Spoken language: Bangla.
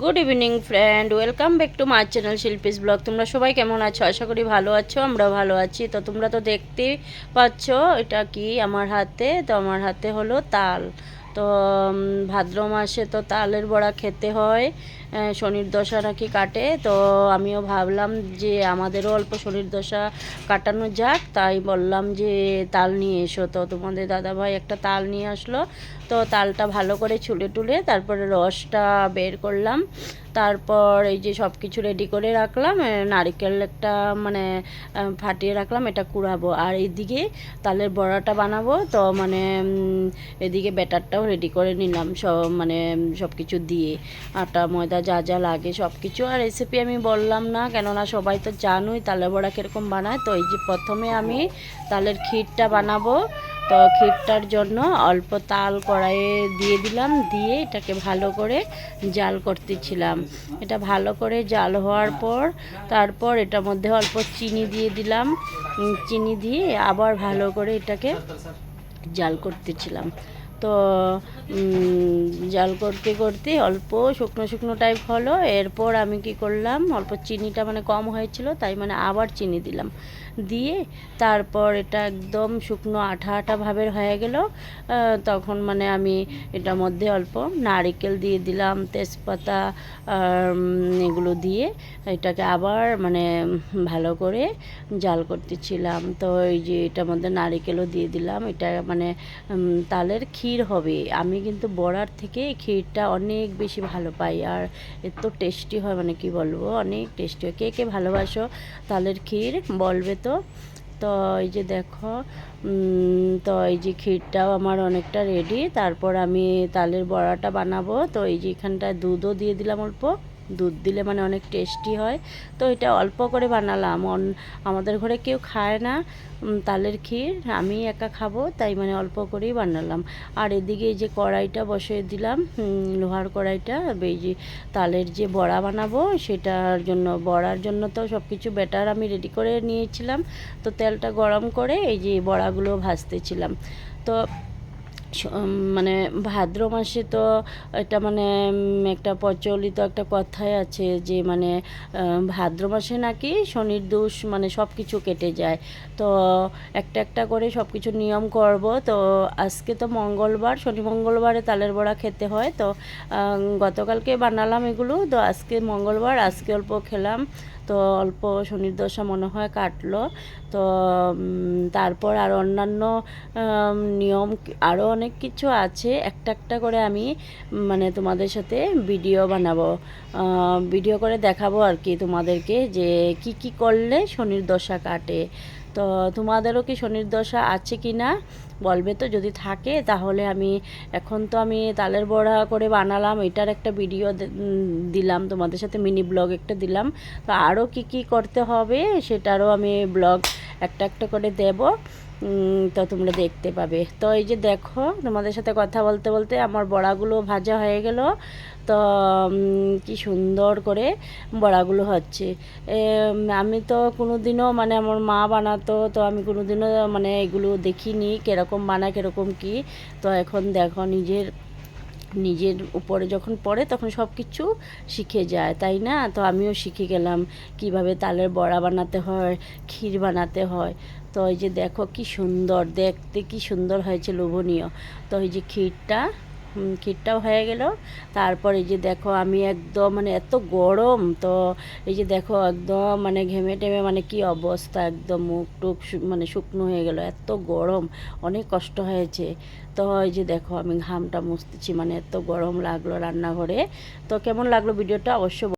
Good evening friend welcome back to my channel Shilpi's blog তোমরা সবাই কেমন আছো? আশা করি ভালো আছো, আমরা ভালো আছি। তো তোমরা তো দেখতে পাচ্ছ, এটা কি আমার হাতে? তো আমার হাতে হলো তাল। তো ভাদ্র মাসে তো তালের বড়া খেতে হয় শনির দশা নাকি কাটে, তো আমিও ভাবলাম যে আমাদেরও অল্প শনির দশা কাটানো যাক, তাই বললাম যে তাল নিয়ে এসো। তো তোমাদের দাদাভাই একটা তাল নিয়ে আসলো, তো তালটা ভালো করে ছুলে টুলে তারপরে রসটা বের করলাম, তারপর এই যে সব কিছু রেডি করে রাখলাম নারকেল একটা মানে ফাটিয়ে রাখলাম, এটা কুড়াবো। আর এইদিকে তালের বড়াটা বানাবো, তো মানে এদিকে ব্যাটারটাও রেডি করে নিলাম, সব মানে সব কিছু দিয়ে। আটা, ময়দা যা যা লাগে সব কিছু আর রেসিপি আমি বললাম না, কেননা সবাই তো জানোই তালের বড়া কীরকম বানায়। তো এই যে প্রথমে আমি তালের ক্ষীরটা বানাবো। তো ক্ষীরটার জন্য অল্প তাল কড়াইয়ে দিয়ে দিলাম, দিয়ে এটাকে ভালো করে জাল করতেছিলাম। এটা ভালো করে জাল হওয়ার পর, তারপর এটার মধ্যে অল্প চিনি দিয়ে দিলাম। চিনি দিয়ে আবার ভালো করে এটাকে জাল করতেছিলাম। তো জাল করতে করতে অল্প শুকনো শুকনো টাইপ হলো। এরপর আমি কি করলাম, অল্প চিনিটা মানে কম হয়েছিল, তাই মানে আবার চিনি দিলাম। দিয়ে তারপর এটা একদম শুকনো আঠা আঠা ভাবের হয়ে গেল। তখন মানে আমি এটার মধ্যে অল্প নারিকেল দিয়ে দিলাম, তেজপাতা এগুলো দিয়ে এটাকে আবার মানে ভালো করে জাল করতেছিলাম। তো এই যে এটার মধ্যে নারিকেলও দিয়ে দিলাম। এটা মানে তালের ক্ষীর হবে। আমি কিন্তু বড়ার থেকে ক্ষীরটা অনেক বেশি ভালো পাই। আর এত টেস্টি হয় মানে কি বলব? অনেক টেস্টি হয়। কে কে ভালোবাসো তালের ক্ষীর বলবে তো? তো এই যে দেখো তো এই যে ক্ষীরটাও আমার অনেকটা রেডি তারপর আমি তালের বড়াটা বানাবো। তো এই যে এখানটায় দুধও দিয়ে দিলাম অল্প। দুধ দিলে মানে অনেক টেস্টি হয়। তো এটা অল্প করে বানালাম। আমাদের ঘরে কেউ খায় না তালের ক্ষীর আমি একা খাব, তাই মানে অল্প করেই বানালাম। আর এদিকে যে কড়াইটা বসিয়ে দিলাম লোহার কড়াইটা এই যে তালের যে বড়া বানাবো, সেটার জন্য, বড়ার জন্য তো সব কিছু ব্যাটার আমি রেডি করে নিয়েছিলাম। তো তেলটা গরম করে এই যে বড়াগুলো ভাজতেছিলাম। তো মানে ভাদ্র মাসে তো এটা মানে একটা প্রচলিত একটা কথাই আছে যে মানে ভাদ্র মাসে নাকি শনির দোষ মানে সব কিছু কেটে যায়। তো একটা একটা করে সব কিছু নিয়ম করব। তো আজকে তো মঙ্গলবার, শনি মঙ্গলবারে তালের বড়া খেতে হয়। তো গতকালকে বানালাম এগুলো। তো আজকে মঙ্গলবার, আজকে অল্প খেলাম। তো অল্প শনির দশা মনে হয় কাটলো। তো তারপর আর অন্যান্য নিয়ম আরও অনেক কিছু আছে। একটা একটা করে আমি মানে তোমাদের সাথে ভিডিও বানাবো। ভিডিও করে দেখাবো আর কি তোমাদেরকে যে কি কি করলে শনির দশা কাটে। তো তোমাদেরও কি শনির দশা আছে কি না? বলবে তো, যদি থাকে তাহলে আমি এখন তো আমি তালের বড়া করে বানালাম, এটার একটা ভিডিও দিলাম, তোমাদের সাথে মিনি ব্লগ একটা দিলাম। তো আরও কি কি করতে হবে সেটারও আমি ব্লগ একটা একটা করে দেব। তো তোমরা দেখতে পাবে। তো এই যে দেখো, তোমাদের সাথে কথা বলতে বলতে আমার বড়াগুলো ভাজা হয়ে গেল। তো কি সুন্দর করে বড়াগুলো হচ্ছে। আমি তো কোনো দিনও মানে আমার মা বানাতো, তো আমি কোনো দিনও মানে এগুলো দেখিনি, কীরকম বানায়, কীরকম কি। তো এখন দেখো, নিজের নিজের উপরে যখন পড়ে তখন সব কিছু শিখে যায়, তাই না? তো আমিও শিখে গেলাম কীভাবে তালের বড়া বানাতে হয়, ক্ষীর বানাতে হয়। তো এই যে দেখো কি সুন্দর, দেখতে কি সুন্দর হয়েছে লোভনীয়। তো এই যে ক্ষীরটা ক্ষীরটাও হয়ে গেল। তারপর এই যে দেখো আমি একদম মানে এত গরম, তো এই যে দেখো একদম মানে ঘেমে টেমে মানে কি অবস্থা, একদম মুখ টুক মানে শুকনো হয়ে গেল, এত গরম, অনেক কষ্ট হয়েছে। তো এই যে দেখো আমি ঘামটা মুছতেছি মানে এত গরম লাগল রান্নাঘরে। তো কেমন লাগল ভিডিওটা? অবশ্য